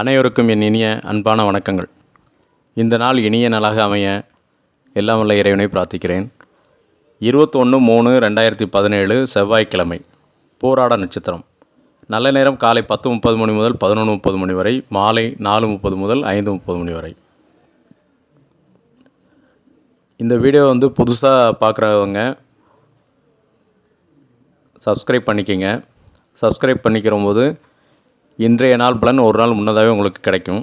அனைவருக்கும் என் இனிய அன்பான வணக்கங்கள். இந்த நாள் இனிய நாளாக அமைய எல்லாம் வல்ல இறைவனை பிரார்த்திக்கிறேன். இருபத்தொன்று மூணு ரெண்டாயிரத்தி பதினேழு செவ்வாய்க்கிழமை போராட நட்சத்திரம். நல்ல நேரம் காலை பத்து முப்பது மணி முதல் பதினொன்று முப்பது மணி வரை மாலை நாலு முப்பது முதல் ஐந்து முப்பது மணி வரை. இந்த வீடியோ வந்து புதுசாக பார்க்குறவங்க சப்ஸ்கிரைப் பண்ணிக்கங்க. சப்ஸ்கிரைப் பண்ணிக்கிற போது இன்றைய நாள் பலன் ஒரு நாள் முன்னதாகவே உங்களுக்கு கிடைக்கும்.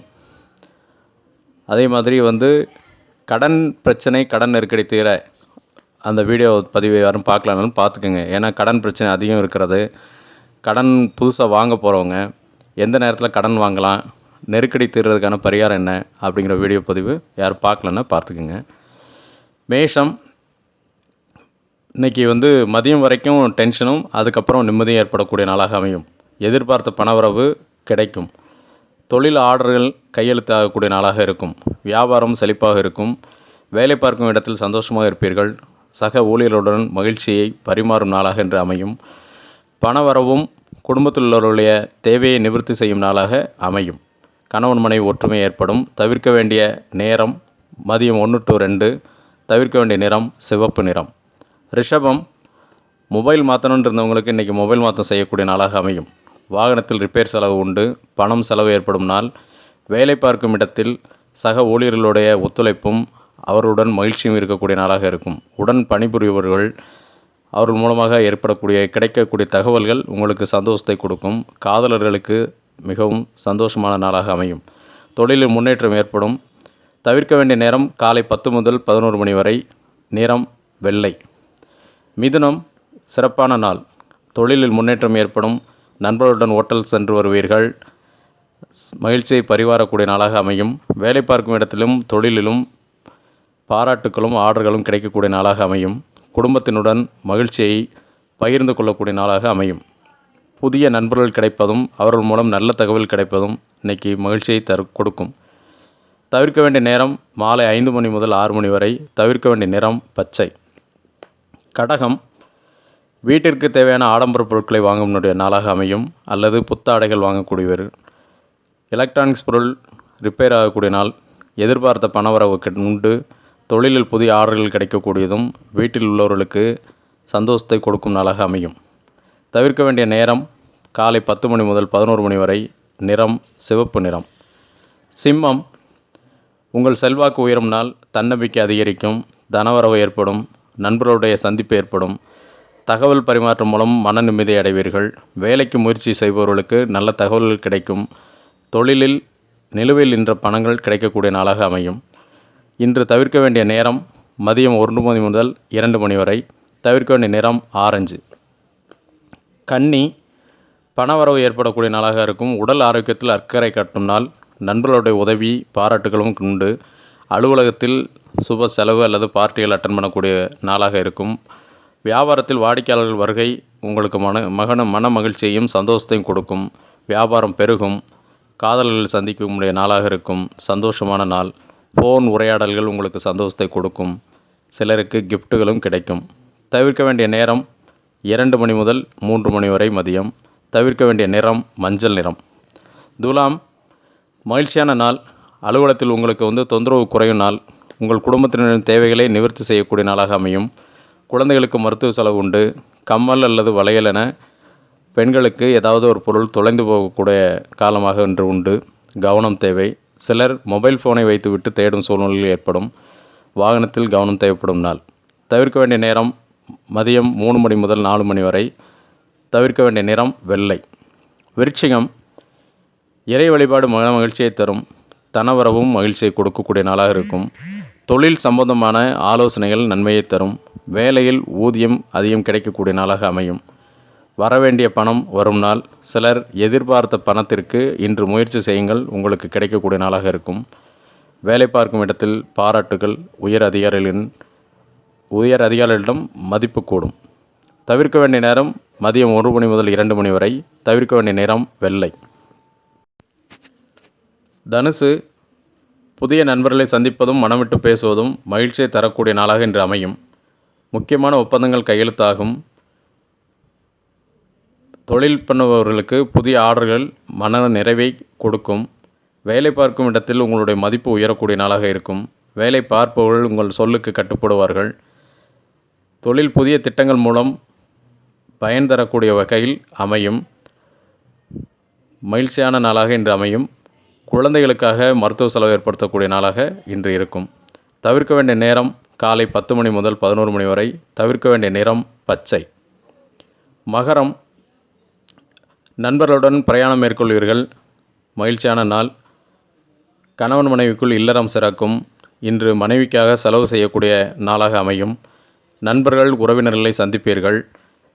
அதே மாதிரி வந்து கடன் பிரச்சனை கடன் நெருக்கடி தீர அந்த வீடியோ பதிவு யாரும் பார்க்கலனாலும் பார்த்துக்குங்க. ஏன்னா கடன் பிரச்சனை அதிகம் இருக்கிறது. கடன் புதுசாக வாங்க போகிறவங்க எந்த நேரத்தில் கடன் வாங்கலாம் நெருக்கடி தீர்றதுக்கான பரிகாரம் என்ன அப்படிங்கிற வீடியோ பதிவு யாரும் பார்க்கலன்னா பார்த்துக்குங்க. மேஷம் இன்றைக்கி வந்து மதியம் வரைக்கும் டென்ஷனும் அதுக்கப்புறம் நிம்மதியும் ஏற்படக்கூடிய நாளாக அமையும். எதிர்பார்த்த பணவரவு கிடைக்கும். தொழில் ஆர்டர்கள் கையெழுத்தாகக்கூடிய நாளாக இருக்கும். வியாபாரம் செழிப்பாக இருக்கும். வேலை பார்க்கும் இடத்தில் சந்தோஷமாக இருப்பீர்கள். சக ஊழியர்களுடன் மகிழ்ச்சியை பரிமாறும் நாளாக என்று அமையும். பணவரவும் குடும்பத்தில் உள்ளவர்களுடைய தேவையை நிவர்த்தி செய்யும் நாளாக அமையும். கணவன் மனைவி ஒற்றுமை ஏற்படும். தவிர்க்க வேண்டிய நேரம் மதியம் ஒன்று டு ரெண்டு. தவிர்க்க வேண்டிய நிறம் சிவப்பு நிறம். ரிஷபம் மொபைல் மாற்றணுன்னு இருந்தவங்களுக்கு இன்றைக்கி மொபைல் மாற்றம் செய்யக்கூடிய நாளாக அமையும். வாகனத்தில் ரிப்பேர் செலவு உண்டு. பணம் செலவு ஏற்படும் நாள். வேலை பார்க்கும் இடத்தில் சக ஊழியர்களுடைய ஒத்துழைப்பும் அவர்களுடன் மகிழ்ச்சியும் இருக்கக்கூடிய நாளாக இருக்கும். உடன் பணிபுரிபவர்கள் அவர்கள் மூலமாக ஏற்படக்கூடிய கிடைக்கக்கூடிய தகவல்கள் உங்களுக்கு சந்தோஷத்தை கொடுக்கும். காதலர்களுக்கு மிகவும் சந்தோஷமான நாளாக அமையும். தொழிலில் முன்னேற்றம் ஏற்படும். தவிர்க்க வேண்டிய நேரம் காலை பத்து முதல் பதினோரு மணி வரை. நிறம் வெள்ளை. மிதுனம் சிறப்பான நாள். தொழிலில் முன்னேற்றம் ஏற்படும். நண்பர்களுடன் ஓட்டல் சென்று வருவீர்கள். ஸ்- மகிழ்ச்சியை பரிவாரக்கூடிய நாளாக அமையும். வேலை பார்க்கும் இடத்திலும் தொழிலிலும் பாராட்டுகளும் ஆர்டர்களும் கிடைக்கக்கூடிய நாளாக அமையும். குடும்பத்தினுடன் மகிழ்ச்சியை பகிர்ந்து கொள்ளக்கூடிய நாளாக அமையும். புதிய நண்பர்கள் கிடைப்பதும் அவர்கள் மூலம் நல்ல தகவல் கிடைப்பதும் இன்றைக்கி மகிழ்ச்சியை தரு கொடுக்கும். தவிர்க்க வேண்டிய நேரம் மாலை ஐந்து மணி முதல் ஆறு மணி வரை தவிர்க்க வேண்டிய நிறம் பச்சை. கடகம் வீட்டிற்கு தேவையான ஆடம்பர பொருட்களை வாங்கும்னுடைய நாளாக அமையும் அல்லது புத்தாடைகள் வாங்கக்கூடியவர். எலக்ட்ரானிக்ஸ் பொருள் ரிப்பேர் ஆகக்கூடிய நாள் எதிர்பார்த்த பணவரவு உண்டு. தொழிலில் புதிய ஆர்டர்கள் கிடைக்கக்கூடியதும் வீட்டில் உள்ளவர்களுக்கு சந்தோஷத்தை கொடுக்கும் நாளாக அமையும். தவிர்க்க வேண்டிய நேரம் காலை பத்து மணி முதல் பதினோரு மணி வரை நிறம் சிவப்பு நிறம். சிம்மம் உங்கள் செல்வாக்கு உயரும் நாள் தன்னம்பிக்கை அதிகரிக்கும் தனவரவு ஏற்படும் நண்பர்களுடைய சந்திப்பு ஏற்படும் தகவல் பரிமாற்றம் மூலம் மன நிம்மதி அடைவீர்கள். வேலைக்கு முயற்சி செய்பவர்களுக்கு நல்ல தகவல்கள் கிடைக்கும். தொழிலில் நிலுவையில் நின்ற பணங்கள் கிடைக்கக்கூடிய நாளாக அமையும். இன்று தவிர்க்க வேண்டிய நேரம் மதியம் ஒன்று மணி முதல் இரண்டு மணி வரை. தவிர்க்க வேண்டிய நிறம் ஆரஞ்சு. கன்னி பணவரவு ஏற்படக்கூடிய நாளாக இருக்கும். உடல் ஆரோக்கியத்தில் அக்கறை காட்டும் நாள். நண்பர்களுடைய உதவி பாராட்டுகளும் உண்டு. அலுவலகத்தில் சுப செலவு அல்லது பார்ட்டிகள் அட்டன் பண்ணக்கூடிய நாளாக இருக்கும். வியாபாரத்தில் வாடிக்கையாளர்கள் வருகை உங்களுக்கு மன மகன மன மகிழ்ச்சியையும் சந்தோஷத்தையும் கொடுக்கும். வியாபாரம் பெருகும். காதலர்கள் சந்திக்கும் உடைய நாளாக இருக்கும். சந்தோஷமான நாள். ஃபோன் உரையாடல்கள் உங்களுக்கு சந்தோஷத்தை கொடுக்கும். சிலருக்கு கிஃப்ட்டுகளும் கிடைக்கும். தவிர்க்க வேண்டிய நேரம் இரண்டு மணி முதல் மூன்று மணி வரை மதியம். தவிர்க்க வேண்டிய நிறம் மஞ்சள் நிறம். துலாம் மகிழ்ச்சியான நாள். அலுவலகத்தில் உங்களுக்கு வந்து தொந்தரவு குறையும் நாள். உங்கள் குடும்பத்தினரின் தேவைகளை நிவர்த்தி செய்யக்கூடிய நாளாக அமையும். குழந்தைகளுக்கு மருத்துவ செலவு உண்டு. கம்மல் அல்லது வளையல் என பெண்களுக்கு ஏதாவது ஒரு பொருள் தொலைந்து போகக்கூடிய காலமாக இன்று உண்டு. கவனம் தேவை. சிலர் மொபைல் ஃபோனை வைத்துவிட்டு தேடும் சூழ்நிலைகள் ஏற்படும். வாகனத்தில் கவனம் தேவைப்படும் நாள். தவிர்க்க வேண்டிய நேரம் மதியம் மூணு மணி முதல் நாலு மணி வரை. தவிர்க்க வேண்டிய நிறம் வெள்ளை. விருச்சிகம் இறை வழிபாடு மன மகிழ்ச்சியை தரும். தனவரவும் மகிழ்ச்சியை கொடுக்கக்கூடிய நாளாக இருக்கும். தொழில் சம்பந்தமான ஆலோசனைகள் நன்மையை தரும். வேலையில் ஊதியம் அதிகம் கிடைக்கக்கூடிய நாளாக அமையும். வரவேண்டிய பணம் வரும் நாள். சிலர் எதிர்பார்த்த பணத்திற்கு இன்று முயற்சி செய்யுங்கள் உங்களுக்கு கிடைக்கக்கூடிய நாளாக இருக்கும். வேலை பார்க்கும் இடத்தில் பாராட்டுகள் உயர் அதிகாரிகளின் உயர் அதிகாரிகளிடம் மதிப்பு கூடும். தவிர்க்க வேண்டிய நேரம் மதியம் ஒரு மணி முதல் இரண்டு மணி வரை தவிர்க்க வேண்டிய நேரம் வெள்ளை. தனுசு புதிய நண்பர்களை சந்திப்பதும் மனமிட்டு பேசுவதும் மகிழ்ச்சியை தரக்கூடிய நாளாக இன்று அமையும். முக்கியமான ஒப்பந்தங்கள் கையெழுத்தாகும். தொழில் பண்ணுபவர்களுக்கு புதிய ஆர்டர்கள் மன நிறைவை கொடுக்கும். வேலை பார்க்கும் இடத்தில் உங்களுடைய மதிப்பு உயரக்கூடிய நாளாக இருக்கும். வேலை பார்ப்பவர்கள் உங்கள் சொல்லுக்கு கட்டுப்படுவார்கள். தொழில் புதிய திட்டங்கள் மூலம் பயன் தரக்கூடிய வகையில் அமையும். மகிழ்ச்சியான நாளாக இன்று அமையும். குழந்தைகளுக்காக மருத்துவ செலவு ஏற்படுத்தக்கூடிய நாளாக இன்று இருக்கும். தவிர்க்க வேண்டிய நேரம் காலை பத்து மணி முதல் பதினோரு மணி வரை தவிர்க்க வேண்டிய நிறம் பச்சை. மகரம் நண்பர்களுடன் பிரயாணம் மேற்கொள்வீர்கள். மகிழ்ச்சியான நாள். கணவன் மனைவிக்குள் இல்லறம் சிறக்கும். இன்று மனைவிக்காக செலவு செய்யக்கூடிய நாளாக அமையும். நண்பர்கள் உறவினர்களை சந்திப்பீர்கள்.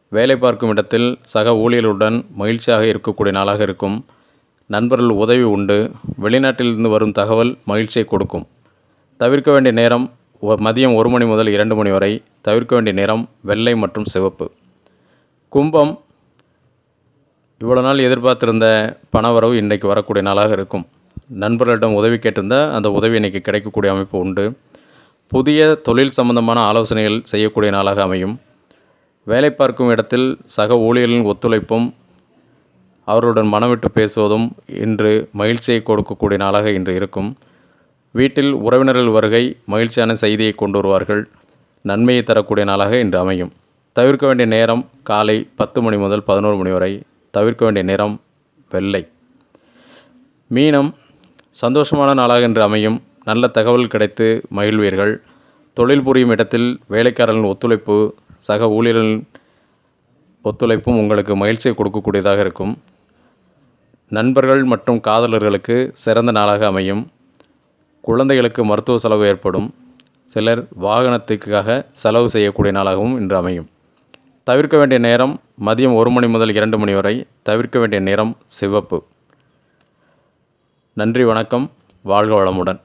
வேலை பார்க்கும் இடத்தில் சக ஊழியர்களுடன் மகிழ்ச்சியாக இருக்கக்கூடிய நாளாக இருக்கும். நண்பர்கள் உதவி உண்டு. வெளிநாட்டிலிருந்து வரும் தகவல் மகிழ்ச்சியை கொடுக்கும். தவிர்க்க வேண்டிய நேரம் மதியம் ஒரு மணி முதல் இரண்டு மணி வரை தவிர்க்க வேண்டிய நிறம் வெள்ளை மற்றும் சிவப்பு. கும்பம் இவ்வளோ நாள் எதிர்பார்த்திருந்த பணவரவு இன்றைக்கு வரக்கூடிய நாளாக இருக்கும். நண்பர்களிடம் உதவி கேட்டிருந்தால் அந்த உதவி இன்றைக்கி கிடைக்கக்கூடிய அமைப்பு உண்டு. புதிய தொழில் சம்பந்தமான ஆலோசனைகள் செய்யக்கூடிய நாளாக அமையும். வேலை பார்க்கும் இடத்தில் சக ஊழியர்களின் ஒத்துழைப்பும் அவர்களுடன் மனமிட்டு பேசுவதும் இன்று மகிழ்ச்சியை கொடுக்கக்கூடிய நாளாக இன்று இருக்கும். வீட்டில் உறவினர்கள் வருகை மகிழ்ச்சியான செய்தியை கொண்டு வருவார்கள். நன்மையை தரக்கூடிய நாளாக இன்று அமையும். தவிர்க்க வேண்டிய நேரம் காலை பத்து மணி முதல் பதினோரு மணி வரை. தவிர்க்க வேண்டிய நிறம் வெள்ளை. மீனம் சந்தோஷமான நாளாக இன்று அமையும். நல்ல தகவல் கிடைத்து மகிழ்வீர்கள். தொழில் புரியும் இடத்தில் வேலைக்காரர்களின் ஒத்துழைப்பு சக ஊழியர்களின் ஒத்துழைப்பும் உங்களுக்கு மகிழ்ச்சியை கொடுக்கக்கூடியதாக இருக்கும். நண்பர்கள் மற்றும் காதலர்களுக்கு சிறந்த நாளாக அமையும். குழந்தைகளுக்கு மருத்துவ செலவு ஏற்படும். சிலர் வாகனத்துக்காக செலவு செய்யக்கூடிய நாளாகவும் இன்று அமையும். தவிர்க்க வேண்டிய நேரம் மதியம் ஒரு மணி முதல் இரண்டு மணி வரை தவிர்க்க வேண்டிய நிறம் சிவப்பு. நன்றி வணக்கம். வாழ்க வளமுடன்.